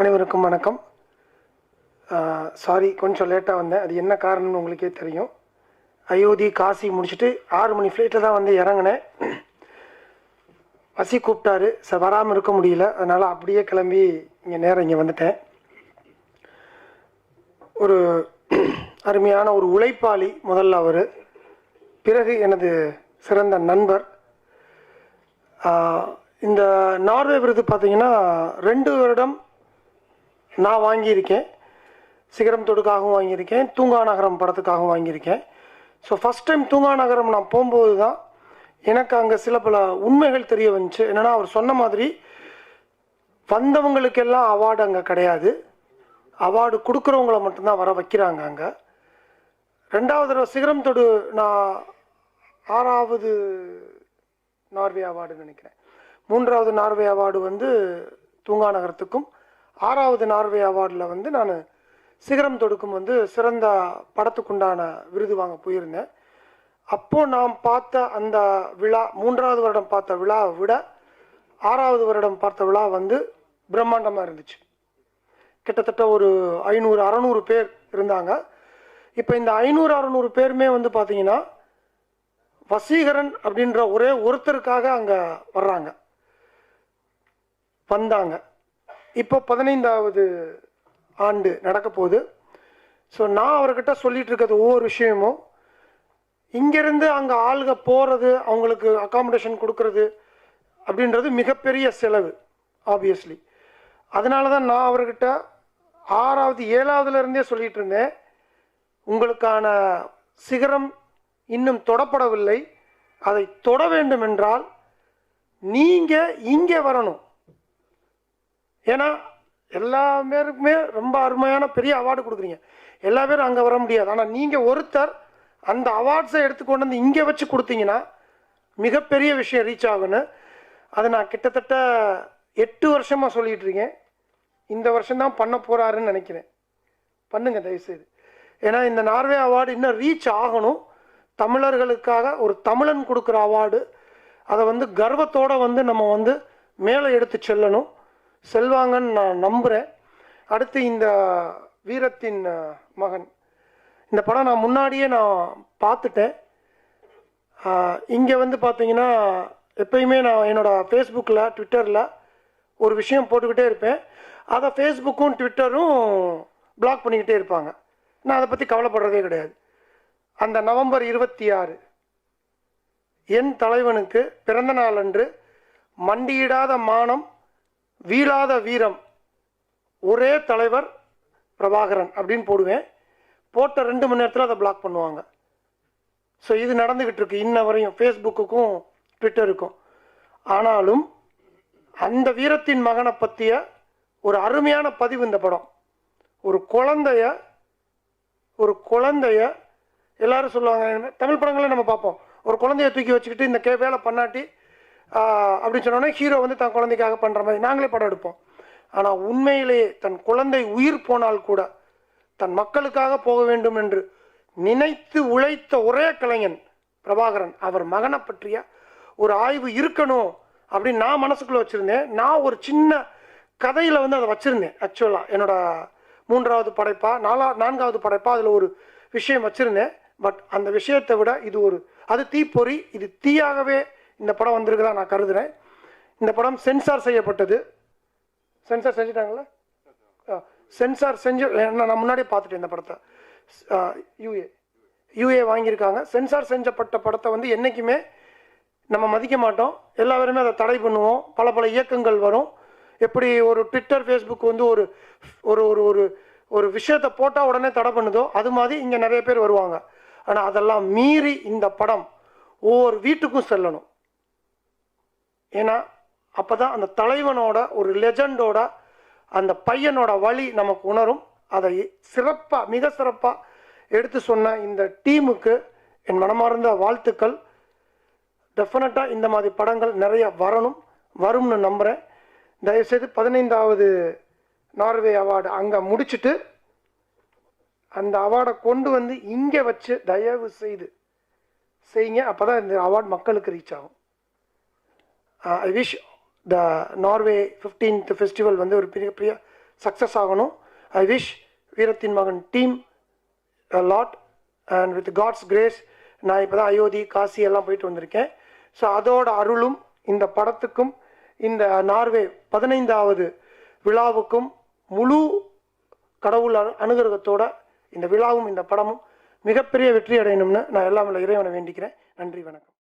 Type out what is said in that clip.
அனைவருக்கும் வணக்கம். சாரி கொஞ்சம் லேட்டாக வந்தேன். அது என்ன காரணம்னு உங்களுக்கே தெரியும். அயோத்தி காசி முடிச்சுட்டு ஆறு மணி ஃப்ளைட்டில் தான் வந்து இறங்கினேன். பசி கூப்பிட்டாரு. ச வராமல் இருக்க முடியல. அதனால் அப்படியே கிளம்பி இங்கே நேரம் இங்கே வந்துட்டேன். ஒரு அருமையான ஒரு உழைப்பாளி முதல்ல அவர். பிறகு எனது சிறந்த நண்பர். இந்த நார்வே விருது பார்த்தீங்கன்னா ரெண்டு வருடம் நான் வாங்கியிருக்கேன். சிகரம் தொடுக்காகவும் வாங்கியிருக்கேன். தூங்கா நகரம் படத்துக்காகவும் வாங்கியிருக்கேன். ஸோ ஃபஸ்ட் டைம் தூங்கா நகரம் நான் போகும்போது தான் எனக்கு அங்கே சில பல உண்மைகள் தெரிய வந்துச்சு. என்னென்னா அவர் சொன்ன மாதிரி வந்தவங்களுக்கெல்லாம் அவார்டு அங்கே கிடையாது. அவார்டு கொடுக்குறவங்கள மட்டும்தான் வர வைக்கிறாங்க அங்கே. ரெண்டாவது தடவை சிகரம் தொடு நான் ஆறாவது நார்வே அவார்டுன்னு நினைக்கிறேன். மூன்றாவது நார்வே அவார்டு வந்து தூங்கா நகரத்துக்கும் ஆறாவது நார்வே அவார்டில் வந்து நான் சிகரம் தொடுக்கும் வந்து சிறந்த படத்துக்குண்டான விருது வாங்க போயிருந்தேன். அப்போது நாம் பார்த்த அந்த விழா மூன்றாவது வருடம் பார்த்த விழாவை விட ஆறாவது வருடம் பார்த்த விழா வந்து பிரம்மாண்டமாக இருந்துச்சு. கிட்டத்தட்ட ஒரு ஐநூறு அறநூறு பேர் இருந்தாங்க. இப்போ இந்த ஐநூறு அறநூறு பேருமே வந்து பார்த்தீங்கன்னா வசீகரன் அப்படின்ற ஒரே ஒருத்தருக்காக அங்கே வர்றாங்க. வந்தாங்க. இப்போ பதினைந்தாவது ஆண்டு நடக்க போகுது. ஸோ நான் அவர்கிட்ட சொல்லிகிட்டு இருக்கிறது ஒவ்வொரு விஷயமும். இங்கேருந்து அங்கே ஆளுங்க போகிறது அவங்களுக்கு அக்காமடேஷன் கொடுக்கறது அப்படின்றது மிகப்பெரிய செலவு ஆப்வியஸ்லி அதனால தான் நான் அவர்கிட்ட ஆறாவது ஏழாவதுலேருந்தே சொல்லிகிட்டு இருந்தேன் உங்களுக்கான சிகரம் இன்னும் தொடப்படவில்லை. அதை தொட வேண்டும் என்றால் நீங்கள் இங்கே வரணும். ஏன்னா எல்லா பேருக்குமே ரொம்ப அருமையான பெரிய அவார்டு கொடுக்குறீங்க. எல்லா பேரும் அங்கே வர முடியாது. ஆனால் நீங்கள் ஒருத்தர் அந்த அவார்ட்ஸை எடுத்துக்கொண்டு வந்து இங்கே வச்சு கொடுத்தீங்கன்னா மிகப்பெரிய விஷயம் ரீச் ஆகுன்னு அதை நான் கிட்டத்தட்ட எட்டு வருஷமாக சொல்லிகிட்ருக்கேன் இருக்கேன். இந்த வருஷம்தான் பண்ண போகிறாருன்னு நினைக்கிறேன். பண்ணுங்கள் தயவுசெய்து. ஏன்னா இந்த நார்வே அவார்டு இன்னும் ரீச் ஆகணும். தமிழர்களுக்காக ஒரு தமிழன் கொடுக்குற அவார்டு அதை வந்து கர்வத்தோடு வந்து நம்ம வந்து மேலே எடுத்து செல்லணும். செல்வாங்கன்னு நான் நம்புகிறேன் அடுத்து இந்த வீரத்தின் மகன். இந்த படம் நான் முன்னாடியே நான் பார்த்துட்டேன். இங்கே வந்து பார்த்தீங்கன்னா எப்பயுமே நான் என்னோடய ஃபேஸ்புக்கில் ட்விட்டரில் ஒரு விஷயம் போட்டுக்கிட்டே இருப்பேன். அதை ஃபேஸ்புக்கும் ட்விட்டரும் பிளாக் பண்ணிக்கிட்டே இருப்பாங்க. நான் அதை பற்றி கவலைப்படுறதே கிடையாது. அந்த நவம்பர் இருபத்தி ஆறு என் தலைவனுக்கு பிறந்த நாள் அன்று மண்டியிடாத மானம் வீழாத வீரம். ஒரே தலைவர் பிரபாகரன் அப்படின்னு போடுவேன். போட்ட ரெண்டு மணி நேரத்தில் அதை பிளாக் பண்ணுவாங்க. ஸோ இது நடந்துக்கிட்டு இருக்கு இன்ன வரையும். ஃபேஸ்புக்குக்கும் ட்விட்டருக்கும் ஆனாலும் அந்த வீரத்தின் மகனை பற்றிய ஒரு அருமையான பதிவு இந்த படம். ஒரு குழந்தைய ஒரு குழந்தைய எல்லாரும் சொல்லுவாங்க தமிழ் படங்களே நம்ம பார்ப்போம். ஒரு குழந்தைய தூக்கி வச்சுக்கிட்டு இந்த கே வேலை பண்ணாட்டி அப்படின்னு சொன்னோன்னே ஹீரோ வந்து தன் குழந்தைக்காக பண்ணுற மாதிரி நாங்களே படம் எடுப்போம். ஆனால் உண்மையிலேயே தன் குழந்தை உயிர் போனால் கூட தன் மக்களுக்காக போக வேண்டும் என்று நினைத்து உழைத்த ஒரே கலைஞன் பிரபாகரன் அவர் மகனை பற்றிய ஒரு ஆய்வு இருக்கணும் அப்படின்னு நான் மனசுக்குள்ளே வச்சுருந்தேன். நான் ஒரு சின்ன கதையில் வந்து அதை வச்சுருந்தேன் ஆக்சுவலாக என்னோட மூன்றாவது படைப்பா நாலா நான்காவது படைப்பா அதில் ஒரு விஷயம் வச்சுருந்தேன். பட் அந்த விஷயத்தை விட இது ஒரு அது தீப்பொறி இது தீயாகவே இந்த படம் வந்திருக்குதா நான் கருதுகிறேன் இந்த படம் சென்சார் செய்யப்பட்டது. சென்சார் செஞ்சுட்டாங்களா? சென்சார் செஞ்சு நான் நான் முன்னாடியே பார்த்துட்டேன் இந்த படத்தை. யூஏ. யூஏ வாங்கியிருக்காங்க. சென்சார் செஞ்சப்பட்ட படத்தை வந்து என்றைக்குமே நம்ம மதிக்க மாட்டோம். எல்லாருமே அதை தடை பண்ணுவோம். பல பல இயக்கங்கள் வரும். எப்படி ஒரு ட்விட்டர் ஃபேஸ்புக் வந்து ஒரு ஒரு ஒரு ஒரு ஒரு விஷயத்தை போட்டால் உடனே தடை பண்ணுதோ அது மாதிரி இங்கே நிறைய பேர் வருவாங்க. ஆனால் அதெல்லாம் மீறி இந்த படம் ஒவ்வொரு வீட்டுக்கும் செல்லணும். ஏன்னா அப்போ தான் அந்த தலைவனோட ஒரு லெஜண்டோட அந்த பையனோட வழி நமக்கு உணரும். அதை சிறப்பாக மிக சிறப்பாக எடுத்து சொன்ன இந்த டீமுக்கு என் மனமார்ந்த வாழ்த்துக்கள். டெஃபினட்டாக இந்த மாதிரி படங்கள் நிறைய வரணும் வரும்னு நம்புகிறேன் தயவுசெய்து பதினைந்தாவது நார்வே அவார்டு அங்கே முடிச்சுட்டு அந்த அவார்டை கொண்டு வந்து இங்கே வச்சு தயவு செய்து செய்யுங்க. அப்போ தான் இந்த அவார்டு மக்களுக்கு ரீச் ஆகும். I wish the Norway fifteenth festival வந்து ஒரு பெரிய பெரிய சக்ஸஸ் ஆகணும். I wish Veerathin Magan team lot and with God's grace நான் இப்போ தான் அயோத்தி காசி எல்லாம் போயிட்டு வந்திருக்கேன். ஸோ அதோட அருளும் இந்த படத்துக்கும் இந்த நார்வே பதினைந்தாவது விழாவுக்கும் முழு கடவுள் அனுகிரகத்தோட இந்த விழாவும் இந்த படமும் மிகப்பெரிய வெற்றி அடையணும்னு நான் எல்லாம் இறைவனை வேண்டிக்கிறேன். நன்றி வணக்கம்.